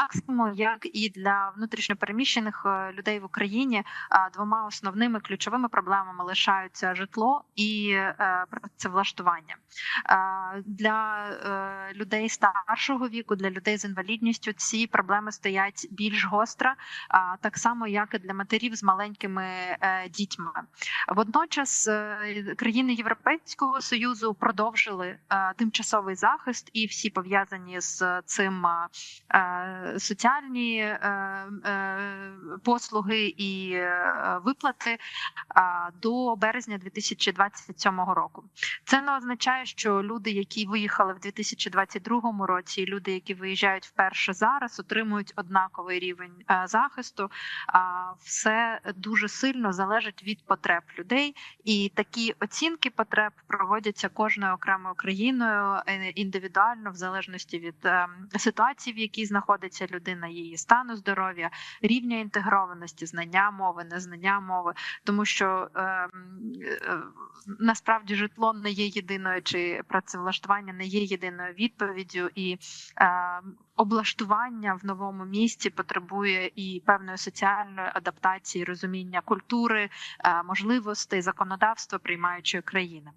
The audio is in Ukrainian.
Так само, як і для внутрішньопереміщених е, людей в Україні, а, двома основними ключовими проблемами лишаються житло і е, працевлаштування. Е, Для е, людей старшого віку, для людей з інвалідністю, ці проблеми стоять більш гостро, так само як і для матерів з маленькими е, дітьми. Водночас е, країни Європейського союзу продовжили е, тимчасовий захист і всі пов'язані з цим е, е, соціальні е, е, послуги і е, виплати до березня 2027 року. Це не означає, що люди, які виїхали в 2022 році, і люди, які виїжджають вперше зараз, отримують однаковий рівень захисту. Все дуже сильно залежить від потреб людей, і такі оцінки потреб проводяться кожною окремою країною індивідуально, в залежності від е, ситуації, в якій знаходиться людина, її стану здоров'я, рівня інтегрованості, знання мови, незнання мови, тому що е, е, насправді житло не є єдиною, чи працевлаштування не є єдиною відповіддю, і е, облаштування в новому місці потребує і певної соціальної адаптації, розуміння культури, е, можливостей законодавства приймаючої країни.